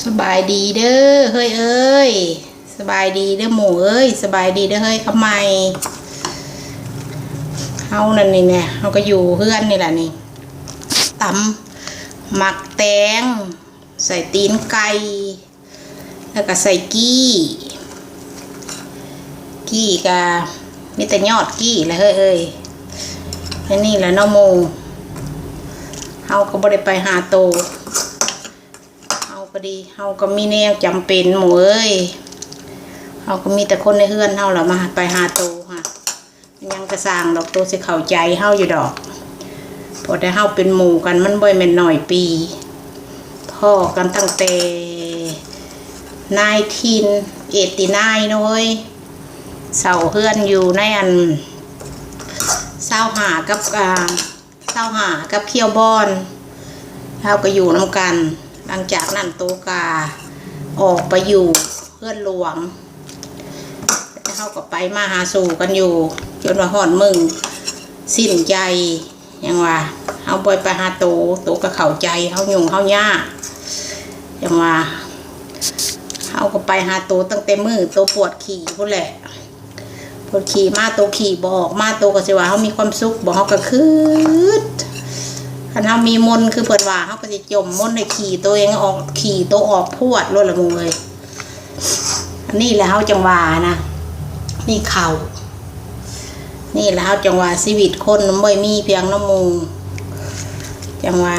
สบายดีเด้อเฮ้ยเอ้ยสบายดีเด้อหมูเอ้ยสบายดีเด้อเฮ้ยทำไมเฮานั่นนี่เนี่ยเฮาก็อยู่เพื่อนนี่แหละนี่ตำหมักแตง ใส่ตีนไก่แล้วก็ใส่กี้ กี้กะมีแต่ยอดกี้แหละเฮ้ยเอ้ยแค่นี้แหละเน้องโมเฮาก็บ่ได้ไปหาโต เฮาก็ดีเฮาก็มีแนวจำเป็นหมูเอ้ยเฮาก็มีแต่คนในเฮือนเฮาแหละมาไปหาโตค่ะยังกระสางดอกโตสิเข้าใจเฮาอยู่ดอกพอได้เฮาเป็นหมู่กันมันบ่อยแม่นหน่อยปีพ่อกันตั้งแต่นายทินเอตินายน้อยเสาเฮือนอยู่ในอันเศร้าหากับอ่าเศร้าหากับเคียวบอนเราก็อยู่น้ำกัน หลังจากนั้นโตกาออกไปอยู่เพื่อนหลวงแล้าก็ไปมาหาสู่กันอยู่ จนว่าหอนมึง สิ้นใจยังว่าเขาบอยไปหาโตโตก็เข้าใจเขายุ่งเขาย่ายังว่าเขาก็ไปหาโตตั้งแต่มือโตปวดขี่พุ่นแหละปวดขี่มาโตขี่บอกมาโตก็สิว่าเขามีความสุขบอกเขาก็คืด คันเฮามีมนต์คือเพิ่นว่าเฮาก็สิจมมนต์ให้ขี่ตัวเองออกขี่ตัวออกพวดรถละมึงเลยอันนี้แหละเฮาจังหวานะนี่เข่านี่แหละเฮาจังหว่าชีวิตคนมันบ่มีเพียงน้ำมูจังหว่า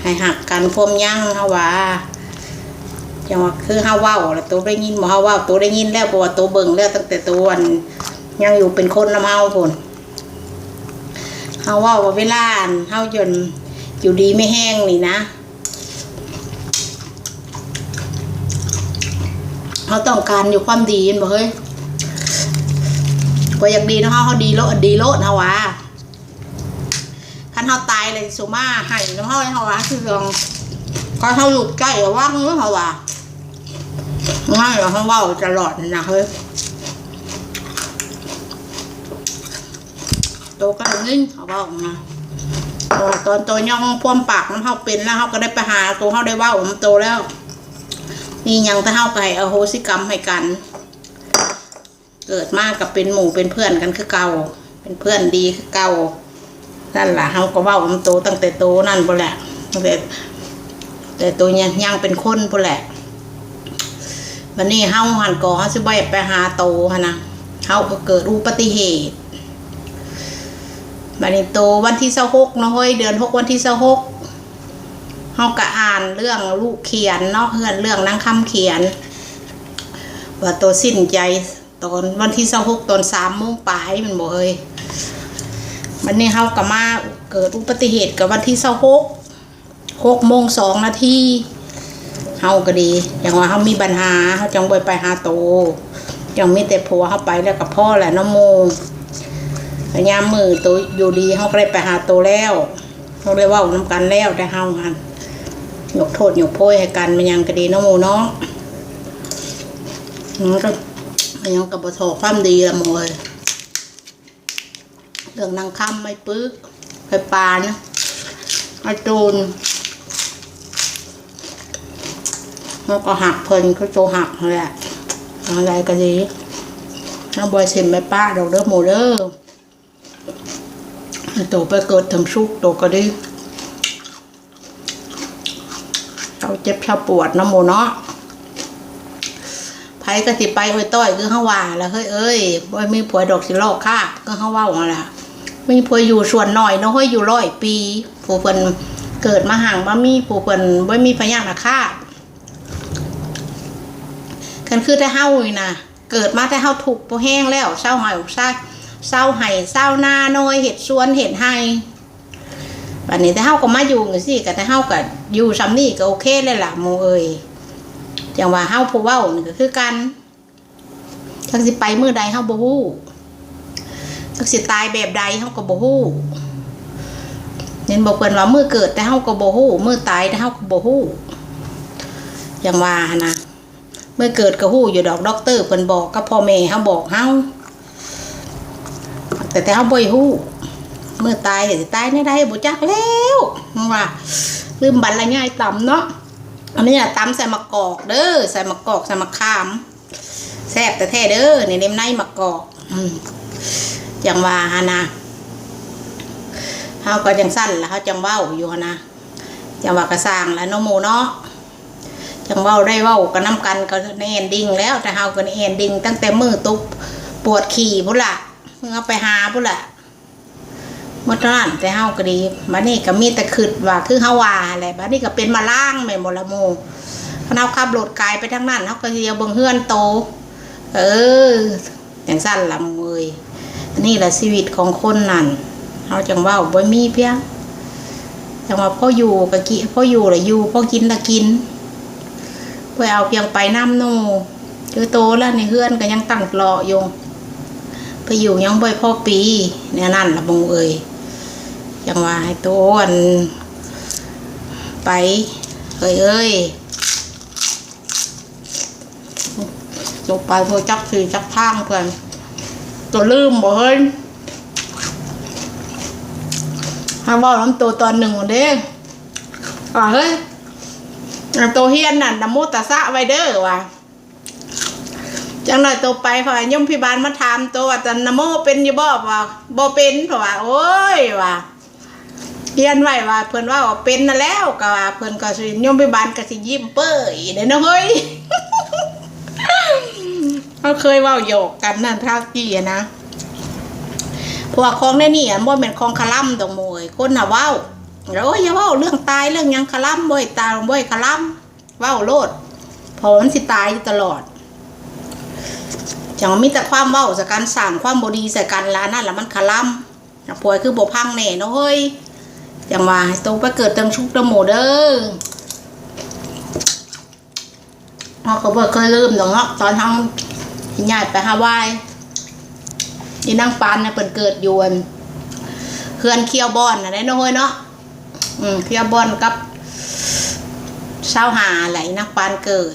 ให้หักกันพวมยั่งเฮาว่าจังหว่าคือเฮาว้าแล้วตัวได้ยินบ่เฮาว้าตัวได้ยินแล้วเพราะว่าตัวเบิ่งแล้วตั้งแต่ตัวอันยังอยู่เป็นคนน้ำเฮาพุ่น เฮาว่าว่าเวลานเฮาจนอยู่ดีไม่แห้งนี่นะเฮาต้องการอยู่ความดีเห็นบ่เฮ้ยก็อยากดีนะเฮาเฮาดีโลดดีโลดเฮาว่าคันเฮาตายเลยสุมาให้เนะเฮาเฮาว่าคือเรื่องก็เฮาอยู่ใกล้ว่างเนาะเฮาว่าง่ายเฮาเว้าตลอดนะเฮ้ย โตก็เงินเขาบอกนะเออตอนโตย่องพ่วมปากน้ำเฮาเป็นแล้วเฮาก็ได้ไปหาตัวเฮาได้ว่าผมโตแล้วนี่ยังถ้าเฮาก็ให้อโหสิกรรมให้กัน เกิดมากกับเป็นหมู่เป็นเพื่อนกันคือเก่า เป็นเพื่อนดีคือเก่านั่นแหละเฮาก็ว่าผมโตตั้งแต่โตนั่นบ่แหละตั้งแต่แต่ตัวเนี่ยยังเป็นคนบ่แหละวันนี้เฮาหันก่อเฮาสิบ่ไปหาโตนนะเฮาก็เกิดอุบัติเหตุ บัดนี้โตวันที่เสาหกเนาะเฮ้ยเดือนหกวันที่เสาหกเฮาก็อ่านเรื่องลูกเขียนเนาะเพื่อนเรื่องนางคำเขียน ว่าโตสิ้นใจตอนวันที่เสาหกตอนสามโมงปลายมันบอกเฮ้ยวันนี้เฮาก็มาเกิดอุบัติเหตุกับวันที่เสาหกหกโมงสองนาทีเฮาก็ดี อย่างว่าเฮามีปัญหาเฮาจังบ่ไปหาโตยังมีแต่ผัวเฮาไปแล้วกับพ่อแหละน้องโม พยายามมือตัวอยู่ดีเขาก็ได้ไปหาตัวแล้วเขาได้เว่าน้ำกันแล้วได้เฮาหันยกโทษยกโพยให้กันมันยังก็ดีน้องมูเนาะมันก็มันยังกับบทความดีละโมเลยเรื่องนางคำไม่ปึ๊กไปปานไอ้จูนมันก็หักเพลินก็โจหักนั่นแหละอะไรก็ดีน้าบอยเซ็นไปป้าดอกเด้อหมูเด้อ ตไปเกิดทำชุกโตก็ได้เราเจ็บชาปวดน้ำโมเนาะไผก็สิไปเอ้ยต้อยคือเฮาว่าแล้วเฮ้ยเอ้ยบ่มีผัวดอกสิลอกคาบก็เฮาว้ามาล่ะมีผัวอยู่ส่วนหน่อยเนาะเฮ้ยอยู่ร้อยปีผู้เพิ่นเกิดมาห่างมามีผู้เพิ่นบ่มีพยานาคาบกันคือแต่เฮานี่นะเกิดมาแต่เฮาถูกข์บ่แห้งแล้วเศร้าหายอกซา เศร้าไห้เศร้าหน้าน้อยเห็ดสวนเห็ดไห้บัดนี้แต่เฮาก็มาอยู่จังซี่ก็แต่เฮาก็อยู่ซำนี้ก็โอเคเลยล่ะหมู่เอ้ยจังว่าเฮาผู้เว้านี่ก็คือกันจักสิไปมื้อใดเฮาบ่ฮู้จักสิตายแบบใดเฮาก็บ่ฮู้เห็นบอกเพิ่นว่ามื้อเกิดแต่เฮาก็บ่ฮู้มื้อตายแต่เฮาก็บ่ฮู้จังว่านนะเมื่อเกิดก็ฮู้อยู่ดอกด็อกเตอร์เพิ่นบอกกับพ่อแม่เฮาบอกเฮา แต่แต่เขาบ่อยหู้เมื่อตายเห็นตายในใดบ่จักแล้วว่าลืมบัตรละง่ายต่ำเนาะอันนี้น่ะตำใส่มะกอกเด้อใส่มะกอกใส่มะขามแซ่บแต่แท้เด้อในเล่มในมะกอกอืมจังว่าฮะนะเฮาก็จังสั้นแล้วเฮาจังเว้าอยู่นะจังว่ากระสร้างแล้วเนาะหมูเนาะจังเว้าได้เว้ากันน้ำกันก็ในเอนดิ้งแล้วแต่เฮาก็ในเอนดิ้งตั้งแต่มือตุบปวดขี่พุ่นละ เมื่อไปหาพุ่นละมื่อตอนนั้นแต่เฮาก็ดีบัดนี้ก็มีแต่ขึ้นว่าคือเฮาว่าแหละบัดนี้ก็เป็นมาล่างแม่นบ่ละโมพราะเฮาขับรถไกลไปทางนั้นเฮาก็เดียวเบิ่งเฮือนโต เอออย่างสั้นละมวยนี่แหละชีวิตของคนนั่นเฮาจังว่าบ่มีเพียงจังว่าพ่ออยู่ก็กิพ่ออยู่ละอยู่พ่อกินละกินไปเอาเพียงไปน้ำโนคือโตแล้วในเฮือนก็ยังตั้งรออยู่ ไปอยู่ยังบ่พ่อปีเนี่ยนั่นละมงเอ้ยจังว่าให้โตอันไปเอ้ยเอ้ยลงไปเพื่อจักสีจักทางเพื่อนตัวลืมบ่เฮ้ยให้ว่าน้ำตัวตอนหนึ่งเด้อ่าเฮ้ยอันตัวเฮียนน่ะนำโมตัสสะไว้เด้อว่ะ จังหน่อยตัวไปพอยมพิบาลมาถามตัวว่าจะนโมเป็นอยู่บ่ว่าบ่เป็นเพราะว่าโอ้ยว่ะเฮียนไว้ว่าเพิ่นว่าวเป็นน่ะแล้วก็ว่าเพิ่นก็สิยมพิบาลก็สิยิ้มเป้ยเด้อเนะเฮ้ยเขาเคยว่าโยกกันนั่นท่ากี้อะนะพวกของในนี่อะบ่เป็นของคลัมดอกโมยคนน่ะเว้าแล้วโอ้ยอย่าเว้าเรื่องตายเรื่องยังคลัมบ่อยตายบ่อยคลัมเว้าโลดพอมันสิตายอยู่ตลอด จังมีแต่ความเว้าจากการสั่งความบดีใส่กันแล้วนั่นแหละมันคลัมป่วยคือบ่พังแน่เนาะเฮ้ยจังว่าให้โตไปเกิดเตังชุกเตังหมูเด้อเขาก็บ่เคยลืมดอกเนาะตอนทั้งญาติไปฮาวายนี่นั่งปานเนี่ยเปินเกิดอยวนเฮือนเคียวบอนนะได้เนาะเฮ้ยเนาะอืมเคียวบอนกับเช้าหาไหลนักปานเกิด